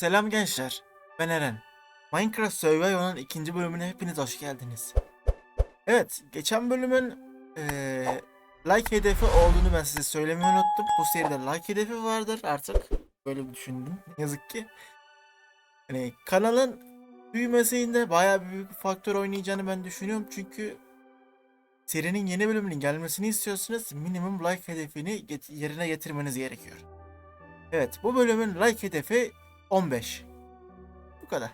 Selam gençler, ben Eren. Minecraft Survival'ın ikinci bölümüne hepiniz hoş geldiniz. Evet, geçen bölümün eee, like hedefi olduğunu ben size söylemeyi unuttum. Bu seride like hedefi vardır artık. Böyle düşündüm. Ne yazık ki. Hani kanalın büyümesinde bayağı büyük bir faktör oynayacağını ben düşünüyorum. Çünkü serinin yeni bölümünün gelmesini istiyorsanız minimum like hedefini get- yerine getirmeniz gerekiyor. Evet, bu bölümün like hedefi 15. Bu kadar.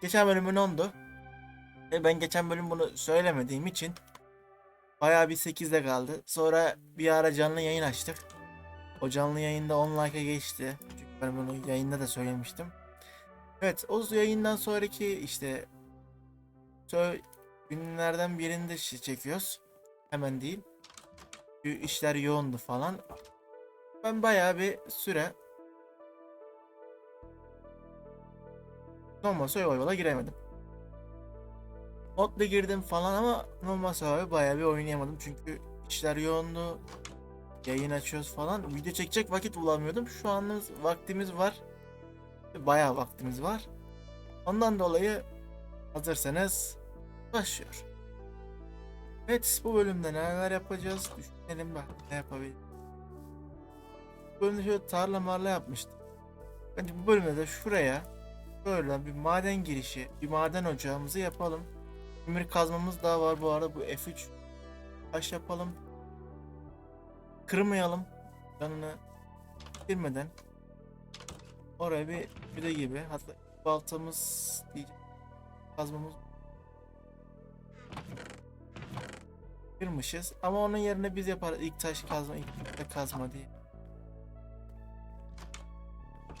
Geçen bölümün 10'du. E ben geçen bölüm bunu söylemediğim için bayağı bir 8'de kaldı. Sonra bir ara canlı yayın açtık. O canlı yayında 10 like'a geçti. Çünkü ben bunu yayında da söylemiştim. Evet o yayından sonraki işte günlerden birinde çekiyoruz. Hemen değil. İşler yoğundu falan. Ben bayağı bir süre normal survival'a giremedim. Modla girdim falan ama normal survival bayağı bir oynayamadım çünkü işler yoğundu. Yayın açıyoruz falan. Video çekecek vakit bulamıyordum. Şu an vaktimiz var. Bayağı vaktimiz var. Ondan dolayı hazırsanız başlıyor. Evet bu bölümde neler yapacağız düşünelim bak ne yapabiliriz. Bu bölümde şöyle tarla marla yapmıştım. Bence bu bölümde de şuraya Böyle bir maden girişi, bir maden ocağımızı yapalım. Demir kazmamız daha var bu arada bu F3 taş yapalım. Kırmayalım. Canını girmeden. Oraya bir bir gibi hatta baltamız diyeceğim. Kazmamız kırmışız ama onun yerine biz yaparız ilk taş kazma ilk de kazma diye.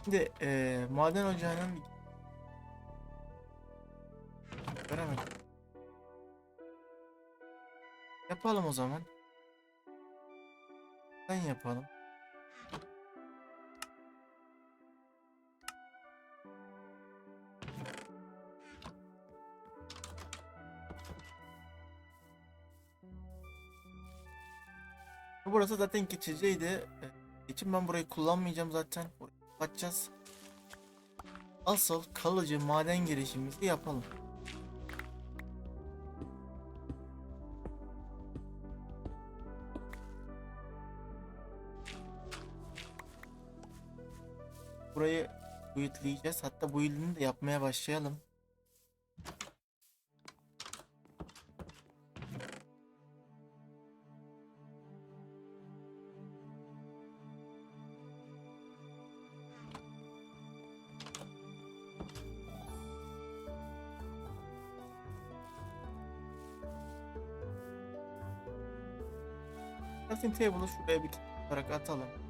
Şimdi eee maden ocağının Göremedim. Yapalım o zaman. Ben yapalım. Burası zaten geçiciydi. Ee, için ben burayı kullanmayacağım zaten. Burayı kapatacağız. Asıl kalıcı maden girişimizi yapalım. Burayı buildleyeceğiz. Hatta bu build'ini de yapmaya başlayalım. Crafting table'ı şuraya bir olarak atalım.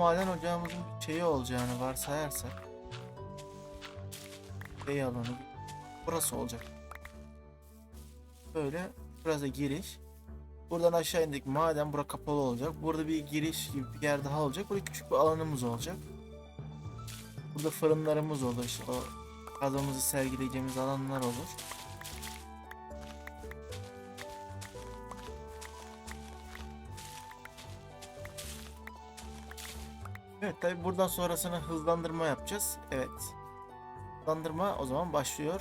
Maden ocağımızın şeyi olacağını varsayarsak şey alanı burası olacak. Böyle burası giriş. Buradan aşağı indik maden bura kapalı olacak. Burada bir giriş gibi bir yer daha olacak. Burada küçük bir alanımız olacak. Burada fırınlarımız olur. İşte o kazamızı sergileyeceğimiz alanlar olur. Evet tabi buradan sonrasını hızlandırma yapacağız. Evet. Hızlandırma o zaman başlıyor.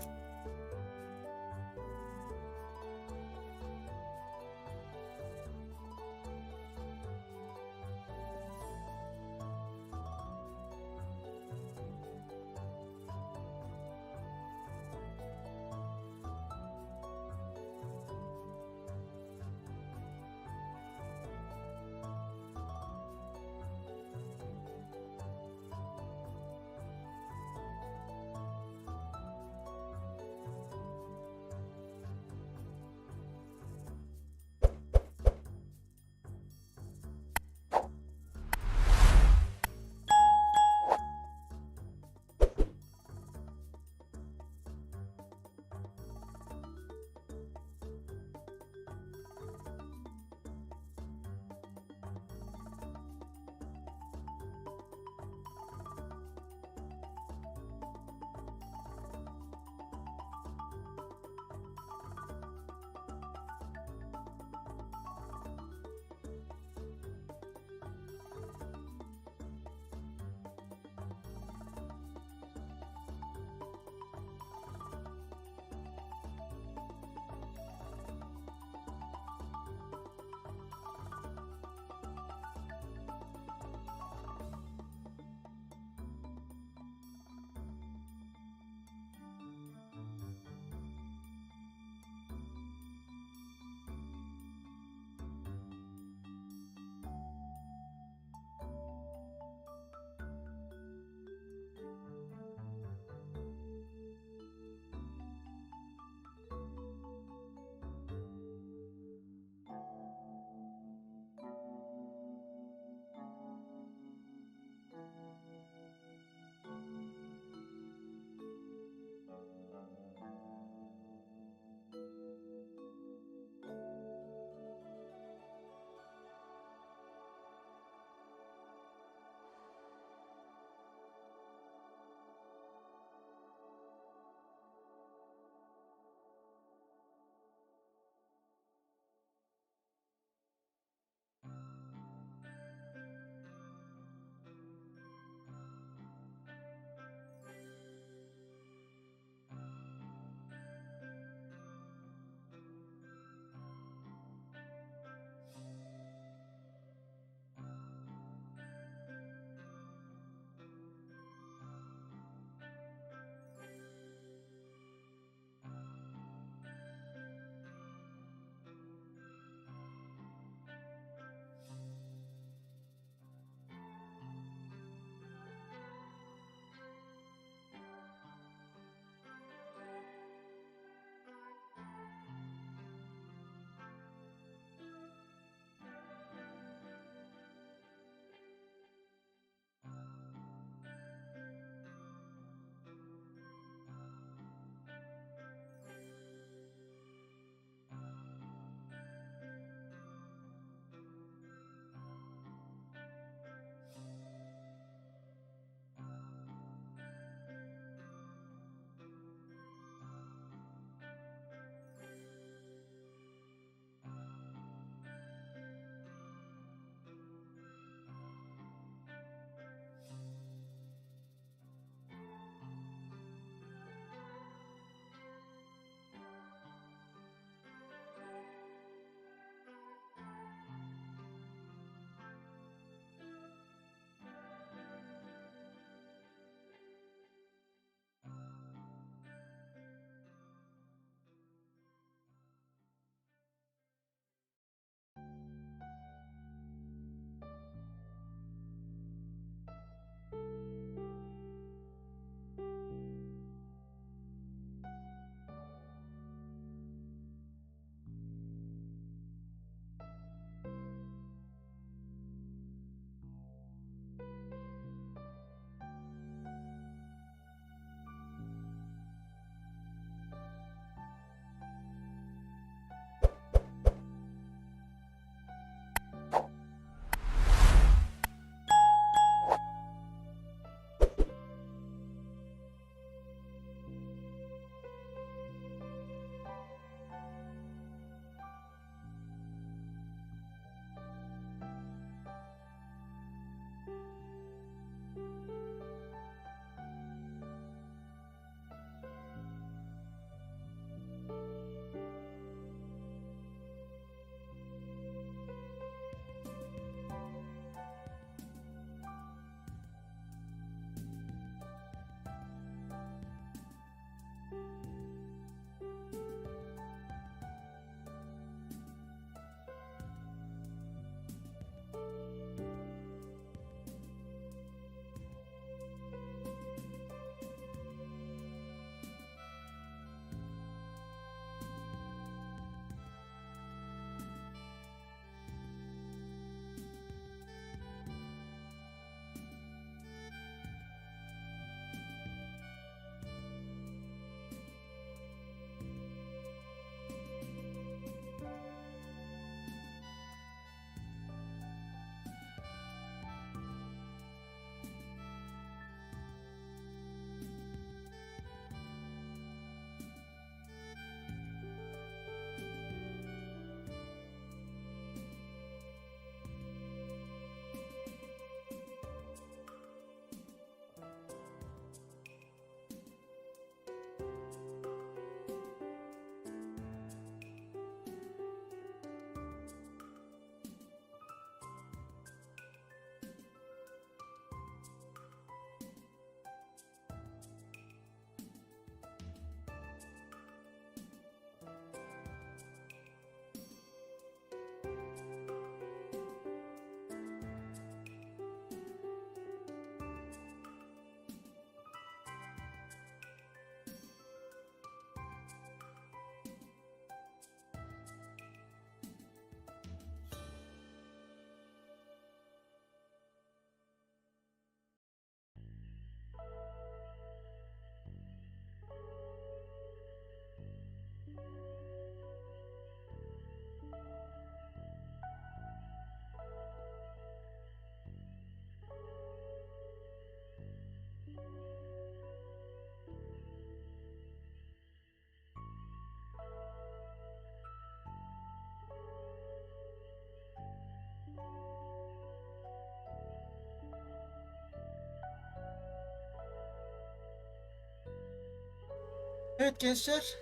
Evet gençler.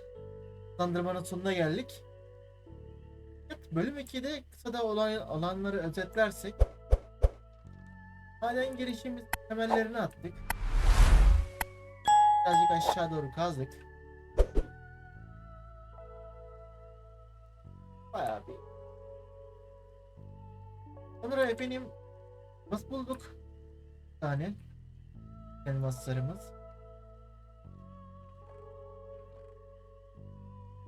Sandırmanın sonuna geldik. Evet, bölüm 2'de kısa da olan olanları özetlersek Maden girişimiz temellerini attık. Birazcık aşağı doğru kazdık. Bayağı bir. Sonra efendim nasıl bulduk? Bir tane elmaslarımız.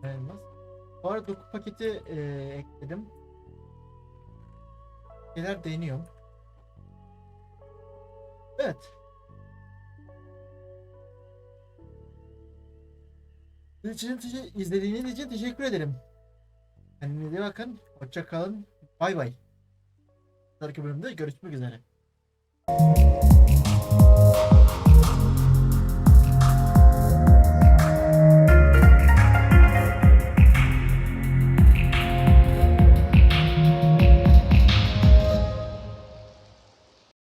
Elmas. Bu arada doku paketi eee, ekledim. Şeyler deniyorum. Evet. İçin, izlediğiniz için teşekkür ederim. Kendinize bakın. Hoşça kalın. Bay bay. Sonraki bölümde görüşmek üzere.